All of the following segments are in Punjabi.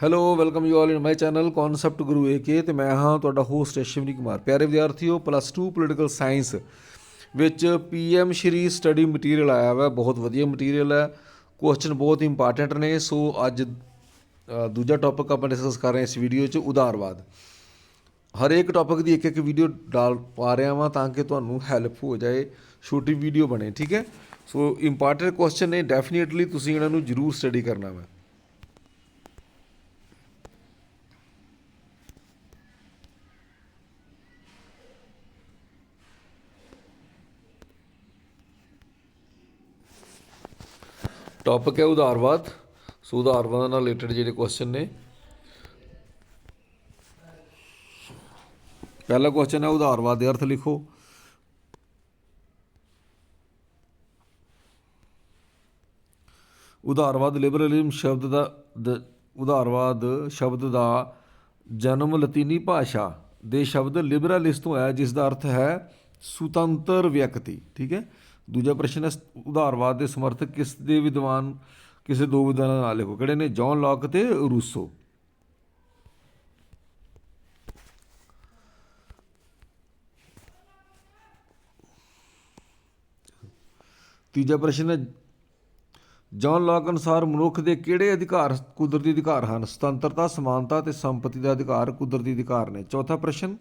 Hello welcome you all in my channel concept guru AK ਤੇ ਮੈਂ ਹਾਂ ਤੁਹਾਡਾ ਹੋਸਟ ਅਸ਼ਵਨੀ ਕੁਮਾਰ। ਪਿਆਰੇ ਵਿਦਿਆਰਥੀਓ ਪਲੱਸ 2 ਪੋਲੀਟੀਕਲ ਸਾਇੰਸ ਵਿੱਚ ਪੀਐਮ ਸ਼੍ਰੀ ਸਟੱਡੀ ਮਟੀਰੀਅਲ ਆਇਆ ਵਾ, ਬਹੁਤ ਵਧੀਆ ਮਟੀਰੀਅਲ ਹੈ। ਕੁਐਸਚਨ ਬਹੁਤ ਇੰਪੋਰਟੈਂਟ ਨੇ, ਸੋ ਅੱਜ ਦੂਜਾ ਟੌਪਿਕ ਆਪਾਂ ਡਿਸਕਸ ਕਰ ਰਹੇ ਹਾਂ ਇਸ ਵੀਡੀਓ 'ਚ, ਉਦਾਰਵਾਦ। ਹਰ ਇੱਕ ਟੌਪਿਕ ਦੀ ਇੱਕ ਇੱਕ ਵੀਡੀਓ ਡਾਲ ਪਾ ਰਿਹਾ ਵਾਂ ਤਾਂ ਕਿ ਤੁਹਾਨੂੰ ਹੈਲਪ ਹੋ ਜਾਏ, ਛੋਟੀ ਵੀਡੀਓ ਬਣੇ, ਠੀਕ ਹੈ? ਸੋ ਇੰਪੋਰਟੈਂਟ ਕੁਐਸਚਨ ਨੇ ਡੈਫੀਨਿਟਲੀ ਤੁਸੀਂ ਇਹਨਾਂ ਨੂੰ ਜ਼ਰੂਰ ਸਟੱਡੀ ਕਰਨਾ ਵਾ। ਟੌਪਿਕ ਹੈ ਉਧਾਰਵਾਦ ਸੋ ਉਧਾਰਵਾਦ ਨਾਲ ਰਿਲੇਟਡ ਜਿਹੜੇ ਕੁਐਸਚਨ ਨੇ। ਪਹਿਲਾ ਕੁਐਸਚਨ ਹੈ ਉਧਾਰਵਾਦ ਦੇ ਅਰਥ ਲਿਖੋ। ਉਧਾਰਵਾਦ ਲਿਬਰਲਿਜ਼ਮ ਸ਼ਬਦ ਦਾ ਉਧਾਰਵਾਦ ਸ਼ਬਦ ਦਾ ਜਨਮ ਲਤੀਨੀ ਭਾਸ਼ਾ ਦੇ ਸ਼ਬਦ ਲਿਬਰਲਿਸ ਤੋਂ ਆਇਆ, ਜਿਸ ਦਾ ਅਰਥ ਹੈ ਸੁਤੰਤਰ ਵਿਅਕਤੀ, ਠੀਕ ਹੈ? ਦੂਜਾ ਪ੍ਰਸ਼ਨ ਹੈ, ਉਧਾਰਵਾਦ ਦੇ ਸਮਰਥਕ ਕਿਸ ਦੇ ਵਿਦਵਾਨ, ਕਿਸੇ ਦੋ ਵਿਦਵਾਨਾਂ ਦਾ ਨਾਮ ਲਿਖੋ, ਕਿਹੜੇ ਨੇ? ਜੌਨ ਲੌਕ ਤੇ ਰੂਸੋ। ਤੀਜਾ ਪ੍ਰਸ਼ਨ ਹੈ, ਜੌਨ ਲੌਕ ਅਨੁਸਾਰ ਮਨੁੱਖ ਦੇ ਕਿਹੜੇ ਅਧਿਕਾਰ ਕੁਦਰਤੀ ਅਧਿਕਾਰ ਹਨ? ਸੁਤੰਤਰਤਾ, ਸਮਾਨਤਾ ਤੇ ਸੰਪਤੀ ਦਾ ਅਧਿਕਾਰ ਕੁਦਰਤੀ ਅਧਿਕਾਰ ਨੇ। ਚੌਥਾ ਪ੍ਰਸ਼ਨ,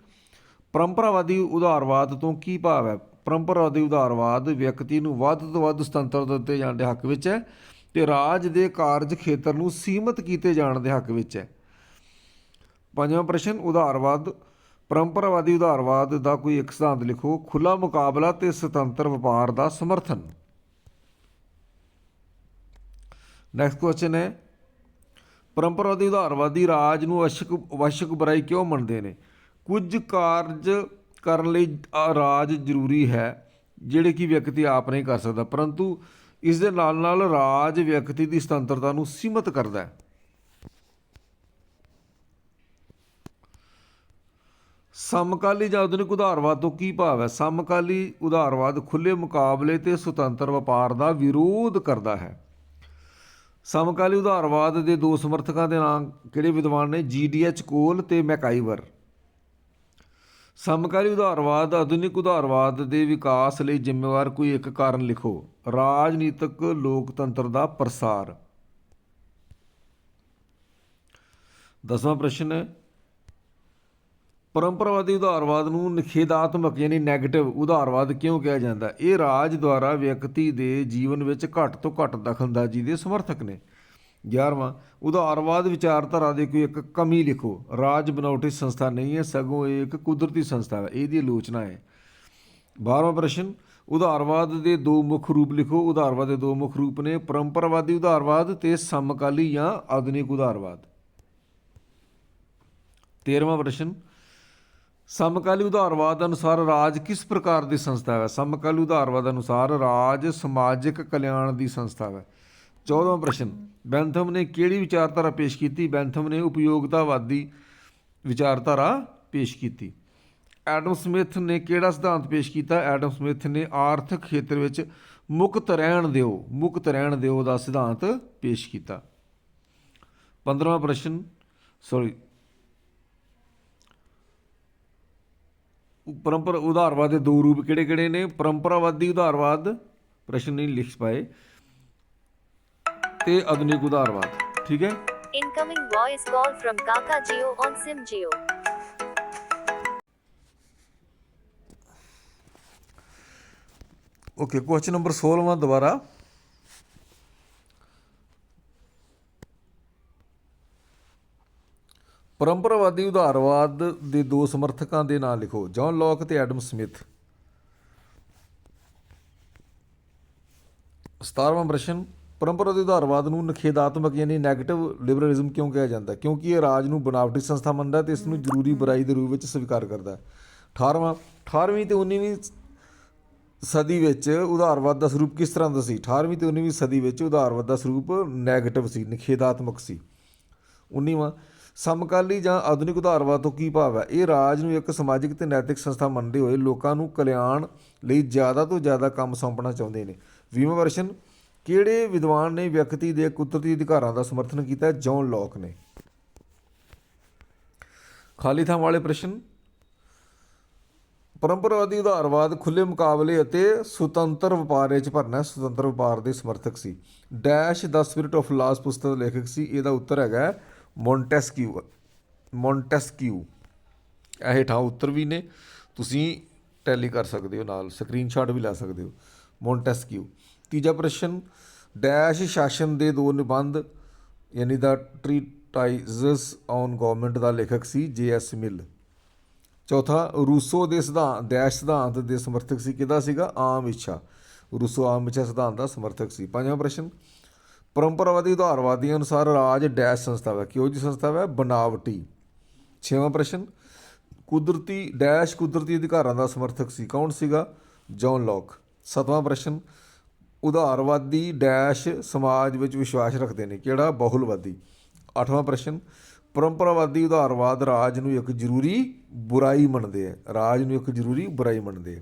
ਪਰੰਪਰਾਵਾਦੀ ਉਦਾਰਵਾਦ ਤੋਂ ਕੀ ਭਾਵ ਹੈ? ਪਰੰਪਰਾਵਾਦੀ ਉਧਾਰਵਾਦ ਵਿਅਕਤੀ ਨੂੰ ਵੱਧ ਤੋਂ ਵੱਧ ਸੁਤੰਤਰਤਾ ਦਿੱਤੇ ਜਾਣ ਦੇ ਹੱਕ ਵਿੱਚ ਹੈ ਤੇ ਰਾਜ ਦੇ ਕਾਰਜ ਖੇਤਰ ਨੂੰ ਸੀਮਤ ਕੀਤੇ ਜਾਣ ਦੇ ਹੱਕ ਵਿੱਚ ਹੈ। ਪੰਜਵਾਂ ਪ੍ਰਸ਼ਨ, ਉਦਾਰਵਾਦ। ਪਰੰਪਰਾਵਾਦੀ ਉਧਾਰਵਾਦ ਦਾ ਕੋਈ ਇੱਕ ਸਿਧਾਂਤ ਲਿਖੋ ਖੁੱਲਾ ਮੁਕਾਬਲਾ ਤੇ ਸੁਤੰਤਰ ਵਪਾਰ ਦਾ ਸਮਰਥਨ। ਨੈਕਸਟ ਕੁਐਸਚਨ ਹੈ, ਪਰੰਪਰਾਵਾਦੀ ਉਧਾਰਵਾਦੀ ਰਾਜ ਨੂੰ ਅਸ਼ਕ ਵਸ਼ਕ ਬੁਰਾਈ ਕਿਉਂ ਮੰਨਦੇ ਨੇ? ਕੁਝ ਕਾਰਜ ਕਰਨ ਲਈ ਰਾਜ ਜ਼ਰੂਰੀ ਹੈ, ਜਿਹੜੇ ਕਿ ਵਿਅਕਤੀ ਆਪ ਨਹੀਂ ਕਰ ਸਕਦਾ। ਪਰੰਤੂ ਇਸ ਦੇ ਨਾਲ ਨਾਲ ਰਾਜ ਵਿਅਕਤੀ ਦੀ ਸੁਤੰਤਰਤਾ ਨੂੰ ਸੀਮਤ ਕਰਦਾ ਹੈ। ਸਮਕਾਲੀ ਜਾਂ ਆਧੁਨਿਕ ਉਧਾਰਵਾਦ ਤੋਂ ਕੀ ਭਾਵ ਹੈ? ਸਮਕਾਲੀ ਉਧਾਰਵਾਦ ਖੁੱਲੇ ਮੁਕਾਬਲੇ ਤੇ ਸੁਤੰਤਰ ਵਪਾਰ ਦਾ ਵਿਰੋਧ ਕਰਦਾ ਹੈ। ਸਮਕਾਲੀ ਉਧਾਰਵਾਦ ਦੇ ਦੋ ਸਮਰਥਕਾਂ ਦੇ ਨਾਮ ਕਿਹੜੇ ਵਿਦਵਾਨ ਨੇ? ਜੀਡੀਐਚ ਕੋਲ ਤੇ ਮੈਕਾਈਵਰ ਸਮਕਾਲੀ ਉਧਾਰਵਾਦ, ਆਧੁਨਿਕ ਉਦਾਰਵਾਦ ਦੇ ਵਿਕਾਸ ਲਈ ਜ਼ਿੰਮੇਵਾਰ ਕੋਈ ਇੱਕ ਕਾਰਨ ਲਿਖੋ। ਰਾਜਨੀਤਿਕ ਲੋਕਤੰਤਰ ਦਾ ਪ੍ਰਸਾਰ। ਦਸਵਾਂ ਪ੍ਰਸ਼ਨ ਹੈ, ਪਰੰਪਰਾਵਾਦੀ ਉਧਾਰਵਾਦ ਨੂੰ ਨਿਖੇਧਾਤਮਕ ਯਾਨੀ ਨੈਗੇਟਿਵ ਉਧਾਰਵਾਦ ਕਿਉਂ ਕਿਹਾ ਜਾਂਦਾ? ਇਹ ਰਾਜ ਦੁਆਰਾ ਵਿਅਕਤੀ ਦੇ ਜੀਵਨ ਵਿੱਚ ਘੱਟ ਤੋਂ ਘੱਟ ਦਖਲਅੰਦਾਜ਼ੀ ਦੇ ਸਮਰਥਕ ਨੇ। 11ਵਾਂ ਉਦਾਰਵਾਦ ਵਿਚਾਰਧਾਰਾ ਦੇ ਕੋਈ ਇੱਕ ਕਮੀ ਲਿਖੋ। ਰਾਜ ਬਨਾਵਟੀ ਸੰਸਥਾ ਨਹੀਂ ਹੈ, ਸਗੋਂ ਇਹ ਇੱਕ ਕੁਦਰਤੀ ਸੰਸਥਾ ਹੈ, ਇਹਦੀ ਆਲੋਚਨਾ ਹੈ। 12ਵਾਂ ਪ੍ਰਸ਼ਨ, ਉਦਾਰਵਾਦ ਦੇ ਦੋ ਮੁੱਖ ਰੂਪ ਲਿਖੋ। ਉਦਾਰਵਾਦ ਦੇ ਦੋ ਮੁੱਖ ਰੂਪ ਨੇ ਪਰੰਪਰਾਵਾਦੀ ਉਦਾਰਵਾਦ ਤੇ ਸਮਕਾਲੀ ਜਾਂ ਆਧੁਨਿਕ ਉਦਾਰਵਾਦ। 13ਵਾਂ ਪ੍ਰਸ਼ਨ, ਸਮਕਾਲੀ ਉਦਾਰਵਾਦ ਅਨੁਸਾਰ ਰਾਜ ਕਿਸ ਪ੍ਰਕਾਰ ਦੀ ਸੰਸਥਾ ਹੈ? ਸਮਕਾਲੀ ਉਦਾਰਵਾਦ ਅਨੁਸਾਰ ਰਾਜ ਸਮਾਜਿਕ ਕਲਿਆਣ ਦੀ ਸੰਸਥਾ ਹੈ। 14ਵਾਂ ਪ੍ਰਸ਼ਨ। ਬੈਂਥਮ ਨੇ ਕਿਹੜੀ ਵਿਚਾਰਧਾਰਾ ਪੇਸ਼ ਕੀਤੀ? ਬੈਂਥਮ ਨੇ ਉਪਯੋਗਤਾਵਾਦੀ ਵਿਚਾਰਧਾਰਾ ਪੇਸ਼ ਕੀਤੀ। ਐਡਮ ਸਮਿਥ ਨੇ ਕਿਹੜਾ ਸਿਧਾਂਤ ਪੇਸ਼ ਕੀਤਾ? ਐਡਮ ਸਮਿਥ ਨੇ ਆਰਥਿਕ ਖੇਤਰ ਵਿੱਚ ਮੁਕਤ ਰਹਿਣ ਦਿਓ, ਮੁਕਤ ਰਹਿਣ ਦਿਓ ਦਾ ਸਿਧਾਂਤ ਪੇਸ਼ ਕੀਤਾ। 15ਵਾਂ ਪ੍ਰਸ਼ਨ ਸੌਰੀ ਪਰੰਪਰਾ ਉਧਾਰਵਾਦ ਦੇ ਦੋ ਰੂਪ ਕਿਹੜੇ-ਕਿਹੜੇ ਨੇ? ਪਰੰਪਰਾਵਾਦੀ ਉਧਾਰਵਾਦ ਪ੍ਰਸ਼ਨ ਨਹੀਂ ਲਿਖ ਪਾਏ। ਤੇ ਆਧੁਨਿਕ ਉਦਾਰਵਾਦ ਠੀਕ ਹੈ? Incoming voice call from Kaka Geo on Sim Geo. Okay question number 16ਵਾਂ ਦੁਬਾਰਾ। ਪਰੰਪਰਾਵਾਦੀ ਉਦਾਰਵਾਦ ਦੇ ਦੋ ਸਮਰਥਕਾਂ ਦੇ ਨਾਂ ਲਿਖੋ ਜੌਨ ਲੌਕ ਤੇ ਐਡਮ ਸਮਿਥ 17ਵਾਂ ਪ੍ਰਸ਼ਨ ਪਰੰਪਰਾ ਦੇ ਉਧਾਰਵਾਦ ਨੂੰ ਨਿਖੇਧਾਤਮਕ ਯਾਨੀ 네ਗੇਟਿਵ ਲਿਬਰਲਿਜ਼ਮ ਕਿਉਂ ਕਿਹਾ ਜਾਂਦਾ ਕਿਉਂਕਿ ਇਹ ਰਾਜ ਨੂੰ ਬਨਾਵਟੀ ਸੰਸਥਾ ਮੰਨਦਾ ਹੈ ਤੇ ਇਸ ਨੂੰ ਜ਼ਰੂਰੀ ਬੁਰਾਈ ਦੇ ਰੂਪ ਵਿੱਚ ਸਵੀਕਾਰ ਕਰਦਾ ਹੈ। 18ਵਾਂ 18ਵੀਂ ਤੇ 19ਵੀਂ ਸਦੀ ਵਿੱਚ ਉਧਾਰਵਾਦ ਦਾ ਸਰੂਪ ਕਿਸ ਤਰ੍ਹਾਂ ਦਾ ਸੀ? 18ਵੀਂ ਤੇ 19ਵੀਂ ਸਦੀ ਵਿੱਚ ਉਧਾਰਵਾਦ ਦਾ ਸਰੂਪ 네ਗੇਟਿਵ ਸੀ, ਨਿਖੇਧਾਤਮਕ ਸੀ। 19ਵਾਂ ਸਮਕਾਲੀ ਜਾਂ ਆਧੁਨਿਕ ਉਧਾਰਵਾਦ ਤੋਂ ਕੀ ਭਾਵ ਹੈ? ਇਹ ਰਾਜ ਨੂੰ ਇੱਕ ਸਮਾਜਿਕ ਤੇ ਨੈਤਿਕ ਸੰਸਥਾ ਮੰਨਦੇ ਹੋਏ ਲੋਕਾਂ ਨੂੰ ਕਲਿਆਣ ਲਈ ਜ਼ਿਆਦਾ ਤੋਂ ਜ਼ਿਆਦਾ ਕੰਮ ਸੌਂਪਣਾ ਚਾਹੁੰਦੇ ਨੇ। 20ਵਾਂ ਵਰਸ਼ਨ ਕਿਹੜੇ ਵਿਦਵਾਨ ਨੇ ਵਿਅਕਤੀ ਦੇ ਕੁਦਰਤੀ ਅਧਿਕਾਰਾਂ ਦਾ ਸਮਰਥਨ ਕੀਤਾ? ਹੈ? ਜੌਨ ਲੌਕ ਨੇ। ਖਾਲੀ ਥਾਂ ਵਾਲੇ ਪ੍ਰਸ਼ਨ। ਪਰੰਪਰਾਵਾਦੀ ਉਧਾਰਵਾਦ ਖੁੱਲੇ ਮੁਕਾਬਲੇ ਅਤੇ ਸੁਤੰਤਰ ਵਪਾਰ ਵਿੱਚ ਭਰਨਾ ਸੁਤੰਤਰ ਵਪਾਰ ਦੇ ਸਮਰਥਕ ਸੀ। ਡੈਸ਼ ਦਾ ਸਪਿਰਿਟ ਆਫ ਲਾਸ ਪੁਸਤਕ ਦਾ ਲੇਖਕ ਸੀ। ਇਹਦਾ ਉੱਤਰ ਹੈਗਾ ਹੈ, ਮੌਂਟੈਸਕਿਊ ਇਹ ਹੇਠਾਂ ਉੱਤਰ ਵੀ ਨੇ। ਤੁਸੀਂ ਟੈਲੀ ਕਰ ਸਕਦੇ ਹੋ ਨਾਲ, ਸਕਰੀਨਸ਼ਾਟ ਵੀ ਲੈ ਸਕਦੇ ਹੋ। ਮੌਂਟੈਸਕਿਊ। ਤੀਜਾ ਪ੍ਰਸ਼ਨ, ਡੈਸ਼ ਸ਼ਾਸਨ ਦੇ ਦੋ ਨਿਬੰਧ, ਯਾਨੀ ਦਾ ਟ੍ਰੀਟਾਈਜ਼ਸ ਔਨ ਗਵਰਨਮੈਂਟ ਦਾ ਲੇਖਕ ਸੀ ਜੇ ਐਸ ਮਿਲ। ਚੌਥਾ, ਰੂਸੋ ਦੇ ਸਿਧਾਂਤ ਡੈਸ਼ ਸਿਧਾਂਤ ਦੇ ਸਮਰਥਕ ਸੀ ਕਿਹਦਾ ਸੀਗਾ? ਆਮ ਇੱਛਾ। ਰੂਸੋ ਆਮ ਇੱਛਾ ਸਿਧਾਂਤ ਦਾ ਸਮਰਥਕ ਸੀ। ਪੰਜਵਾਂ ਪ੍ਰਸ਼ਨ, ਪਰੰਪਰਾਵਾਦੀ ਉਧਾਰਵਾਦੀਆਂ ਅਨੁਸਾਰ ਰਾਜ ਡੈਸ਼ ਸੰਸਥਾ ਹੈ। ਕਿਹੋ ਜੀ ਸੰਸਥਾ ਹੈ? ਬਨਾਵਟੀ। ਛੇਵਾਂ ਪ੍ਰਸ਼ਨ, ਕੁਦਰਤੀ, ਡੈਸ਼ ਕੁਦਰਤੀ ਅਧਿਕਾਰਾਂ ਦਾ ਸਮਰਥਕ ਸੀ। ਕੌਣ ਸੀਗਾ? John lock. ਸਤਵਾਂ ਪ੍ਰਸ਼ਨ ਉਧਾਰਵਾਦੀ ਡੈਸ਼ ਸਮਾਜ ਵਿੱਚ ਵਿਸ਼ਵਾਸ ਰੱਖਦੇ ਨੇ। ਕਿਹੜਾ? ਬਹੁਲਵਾਦੀ। ਅੱਠਵਾਂ ਪ੍ਰਸ਼ਨ। ਪਰੰਪਰਾਵਾਦੀ ਉਧਾਰਵਾਦ ਰਾਜ ਨੂੰ ਇੱਕ ਜ਼ਰੂਰੀ ਬੁਰਾਈ ਮੰਨਦੇ ਆ। ਰਾਜ ਨੂੰ ਇੱਕ ਜ਼ਰੂਰੀ ਬੁਰਾਈ ਮੰਨਦੇ ਆ।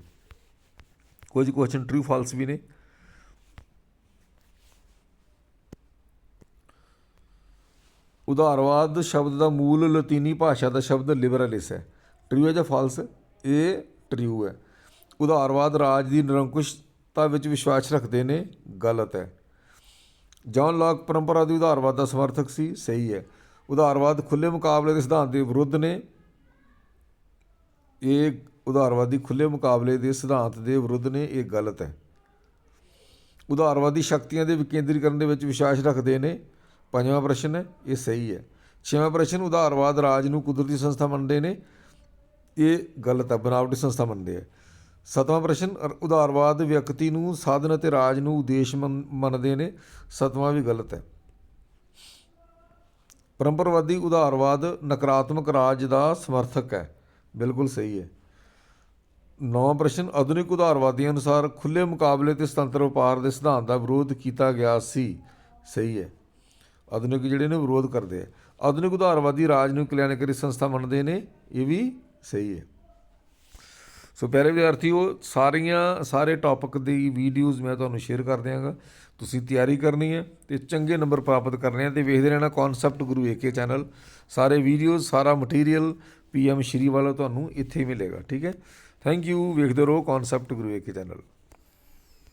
ਕੁਝ ਕੁਐਸਚਨ ਟਰੂ ਫਾਲਸ ਵੀ ਨੇ। ਉਧਾਰਵਾਦ ਸ਼ਬਦ ਦਾ ਮੂਲ ਲਾਤੀਨੀ ਭਾਸ਼ਾ ਦਾ ਸ਼ਬਦ ਲਿਬਰਲਿਸ ਹੈ। ਟਰੂ ਹੈ ਜਾਂ ਫਾਲਸ ਇਹ ਟਰੂ ਹੈ। ਉਧਾਰਵਾਦ ਰਾਜ ਦੀ ਨਿਰੰਕੁਸ਼ ਨਿਰੰਕੁਸ਼ਤਾ ਵਿੱਚ ਵਿਸ਼ਵਾਸ ਰੱਖਦੇ ਨੇ, ਗਲਤ ਹੈ। ਜੌਨ ਲਾਕ ਪਰੰਪਰਾ ਦੀ ਉਧਾਰਵਾਦ ਦਾ ਸਮਰਥਕ ਸੀ, ਸਹੀ ਹੈ। ਉਧਾਰਵਾਦ ਖੁੱਲੇ ਮੁਕਾਬਲੇ ਦੇ ਸਿਧਾਂਤ ਦੇ ਵਿਰੁੱਧ ਨੇ। ਇਹ ਉਧਾਰਵਾਦੀ ਖੁੱਲੇ ਮੁਕਾਬਲੇ ਦੇ ਸਿਧਾਂਤ ਦੇ ਵਿਰੁੱਧ ਨੇ, ਇਹ ਗਲਤ ਹੈ। ਉਧਾਰਵਾਦੀ ਸ਼ਕਤੀਆਂ ਦੇ ਵਿਕੇਂਦਰੀਕਰਨ ਦੇ ਵਿੱਚ ਵਿਸ਼ਵਾਸ ਰੱਖਦੇ ਨੇ। ਪੰਜਵਾਂ ਪ੍ਰਸ਼ਨ ਹੈ, ਇਹ ਸਹੀ ਹੈ। ਛੇਵਾਂ ਪ੍ਰਸ਼ਨ ਉਧਾਰਵਾਦ ਰਾਜ ਨੂੰ ਕੁਦਰਤੀ ਸੰਸਥਾ ਮੰਨਦੇ ਨੇ। ਇਹ ਗਲਤ ਹੈ, ਬਨਾਵਟੀ ਸੰਸਥਾ ਮੰਨਦੇ ਆ। ਸਤਵਾਂ ਪ੍ਰਸ਼ਨ ਉਧਾਰਵਾਦ ਵਿਅਕਤੀ ਨੂੰ ਸਾਧਨ ਅਤੇ ਰਾਜ ਨੂੰ ਉਦੇਸ਼ ਮੰਨ- ਮੰਨਦੇ ਨੇ, ਸਤਵਾਂ ਵੀ ਗਲਤ ਹੈ। ਪਰੰਪਰਵਾਦੀ ਉਧਾਰਵਾਦ ਨਕਾਰਾਤਮਕ ਰਾਜ ਦਾ ਸਮਰਥਕ ਹੈ। ਬਿਲਕੁਲ ਸਹੀ ਹੈ। ਨੌਵਾਂ ਪ੍ਰਸ਼ਨ, ਆਧੁਨਿਕ ਉਧਾਰਵਾਦੀਆਂ ਅਨੁਸਾਰ ਖੁੱਲੇ ਮੁਕਾਬਲੇ ਤੇ ਸੁਤੰਤਰ ਵਪਾਰ ਦੇ ਸਿਧਾਂਤ ਦਾ ਵਿਰੋਧ ਕੀਤਾ ਗਿਆ ਸੀ। ਸਹੀ ਹੈ। ਆਧੁਨਿਕ ਜਿਹੜੇ ਨੇ ਵਿਰੋਧ ਕਰਦੇ ਆ। ਆਧੁਨਿਕ ਉਧਾਰਵਾਦੀ ਰਾਜ ਨੂੰ ਕਲਿਆਣਕਾਰੀ ਸੰਸਥਾ ਮੰਨਦੇ ਨੇ, ਇਹ ਵੀ ਸਹੀ ਹੈ। ਸੋ ਪਿਆਰੇ ਵਿਦਿਆਰਥੀਓ, ਸਾਰੀਆਂ, ਸਾਰੇ ਟੌਪਿਕ ਦੀ ਵੀਡੀਓਜ਼ ਮੈਂ ਤੁਹਾਨੂੰ ਸ਼ੇਅਰ ਕਰ ਦਿਆਂਗਾ। ਤੁਸੀਂ ਤਿਆਰੀ ਕਰਨੀ ਹੈ ਤੇ ਚੰਗੇ ਨੰਬਰ ਪ੍ਰਾਪਤ ਕਰਨੇ ਆ ਤੇ ਵੇਖਦੇ ਰਹਿਣਾ ਕਨਸੈਪਟ ਗੁਰੂ ਏਕੇ ਚੈਨਲ ਸਾਰੇ ਵੀਡੀਓਜ਼ ਸਾਰਾ ਮਟੀਰੀਅਲ ਪੀਐਮ ਸ਼੍ਰੀ ਵਾਲਾ ਤੁਹਾਨੂੰ ਇੱਥੇ ਮਿਲੇਗਾ, ਠੀਕ ਹੈ? ਥੈਂਕ ਯੂ ਵੇਖਦੇ ਰਹੋ ਕਨਸੈਪਟ ਗੁਰੂ ਏਕੇ ਚੈਨਲ